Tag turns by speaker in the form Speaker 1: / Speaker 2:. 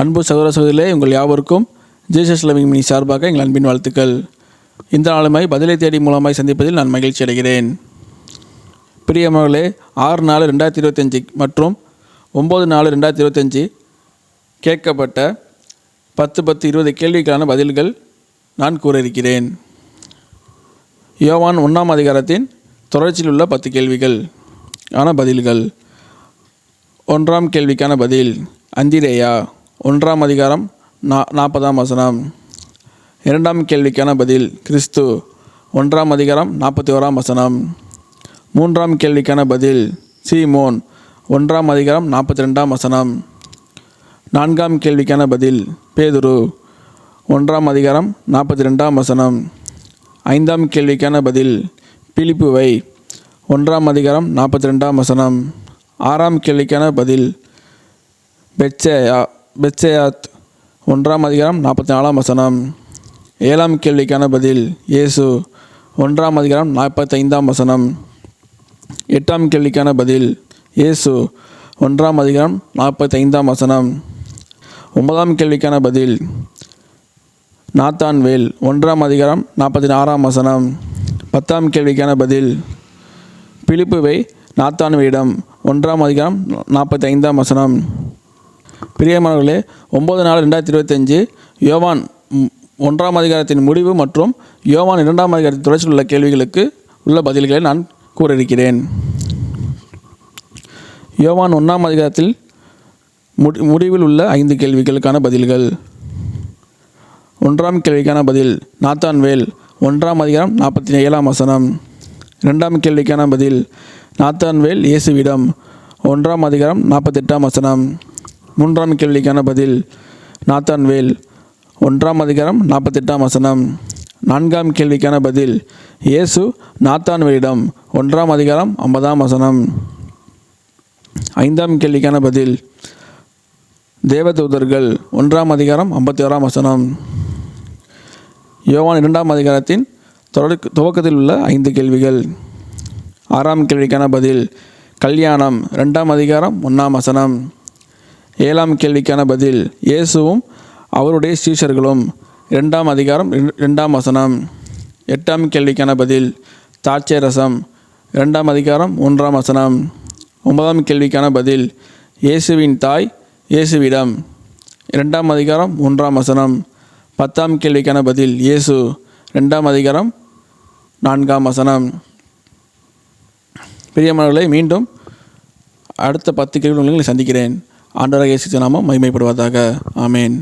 Speaker 1: அன்பு சகோதர சகோதரிலே உங்கள் யாவருக்கும் ஜேசஸ் லவிங் மினி சார்பாக எங்கள் அன்பின் வாழ்த்துக்கள். இந்த நாளுமை பதிலை தேடி மூலமாய் சந்திப்பதில் நான் மகிழ்ச்சி அடைகிறேன். பிரியமகளே ஆறு நாலு ரெண்டாயிரத்தி இருபத்தஞ்சி மற்றும் ஒம்பது நாலு ரெண்டாயிரத்தி இருபத்தஞ்சி கேட்கப்பட்ட பத்து பத்து இருபது கேள்விக்கான பதில்கள் நான் கூற இருக்கிறேன் யோவான் ஒன்றாம் அதிகாரத்தின் தொடர்ச்சியில் உள்ள பத்து கேள்விகள் ஆன பதில்கள். ஒன்றாம் கேள்விக்கான பதில் அந்திரேயா. ஒன்றாம் அதிகாரம் நா நாற்பதாம் வசனம். இரண்டாம் கேள்விக்கான பதில் கிறிஸ்து. ஒன்றாம் அதிகாரம் நாற்பத்தி ஓராம் வசனம். மூன்றாம் கேள்விக்கான பதில் சீமோன். ஒன்றாம் அதிகாரம் நாற்பத்தி ரெண்டாம் வசனம். நான்காம் கேள்விக்கான பதில் பேதுரு. ஒன்றாம் அதிகாரம் நாற்பத்தி ரெண்டாம் வசனம். ஐந்தாம் கேள்விக்கான பதில் பிலிப்புவை. ஒன்றாம் அதிகாரம் நாற்பத்தி ரெண்டாம் வசனம். ஆறாம் கேள்விக்கான பதில் பெச்சையா பெச்சையாத் ஒன்றாம் அதிகாரம் நாற்பத்தி நாலாம் வசனம். ஏழாம் கேள்விக்கான பதில் இயேசு ஒன்றாம் அதிகாரம் நாற்பத்தைந்தாம் வசனம். எட்டாம் கேள்விக்கான பதில் இயேசு ஒன்றாம் அதிகாரம் நாற்பத்தைந்தாம் வசனம். ஒன்பதாம் கேள்விக்கான பதில் நாத்தான்வேல் ஒன்றாம் அதிகாரம் நாற்பத்தி ஆறாம் வசனம். பத்தாம் கேள்விக்கான பதில் பிலிப்புவை நாத்தான்வேயிடம் ஒன்றாம் அதிகாரம் நாற்பத்தி ஐந்தாம் வசனம். பிரியமானவர்களே ஒம்பது நாலு ரெண்டாயிரத்தி இருபத்தஞ்சு யோவான் ஒன்றாம் அதிகாரத்தின் முடிவு மற்றும் யோவான் இரண்டாம் அதிகாரத்தின் தொடர்ச்சியில் உள்ள கேள்விகளுக்கு உள்ள பதில்களை நான் கூற இருக்கிறேன் யோவான் ஒன்றாம் அதிகாரத்தில் முடி முடிவில் உள்ள ஐந்து கேள்விகளுக்கான பதில்கள். ஒன்றாம் கேள்விக்கான பதில் நாத்தான் வேல் ஒன்றாம் அதிகாரம் நாற்பத்தி ஏழாம் வசனம். இரண்டாம் கேள்விக்கான பதில் நாத்தான் வேல் இயேசுவிடம் ஒன்றாம் அதிகாரம் நாற்பத்தெட்டாம் வசனம். மூன்றாம் கேள்விக்கான பதில் நாத்தான்வேல் ஒன்றாம் அதிகாரம் நாற்பத்தெட்டாம் வசனம். நான்காம் கேள்விக்கான பதில் இயேசு நாத்தான்வேலிடம் ஒன்றாம் அதிகாரம் ஐம்பதாம் வசனம். ஐந்தாம் கேள்விக்கான பதில் தேவதூதர்கள். ஒன்றாம் அதிகாரம் ஐம்பத்தி ஆறாம் வசனம். யோவான் இரண்டாம் அதிகாரத்தின் தொடக்க துவக்கத்தில் உள்ள ஐந்து கேள்விகள். ஆறாம் கேள்விக்கான பதில் கல்யாணம். ரெண்டாம் அதிகாரம் ஒன்றாம் வசனம். ஏழாம் கேள்விக்கான பதில் இயேசுவும் அவருடைய சீஷர்களும். இரண்டாம் அதிகாரம் ரெண்டு- ரெண்டாம் வசனம். எட்டாம் கேள்விக்கான பதில் தாட்சை ரசம். இரண்டாம் அதிகாரம் ஒன்றாம் வசனம். ஒன்பதாம் கேள்விக்கான பதில் இயேசுவின் தாய் இயேசுவிடம். இரண்டாம் அதிகாரம் ஒன்றாம் வசனம். பத்தாம் கேள்விக்கான பதில் இயேசு. ரெண்டாம் அதிகாரம் நான்காம் வசனம். பிரியமானவர்களை மீண்டும் அடுத்த பத்து கேள்விகளை சந்திக்கிறேன். ஆண்டராக இயேசு நாமம் மகிமைப்படுவதாக ஆமேன்.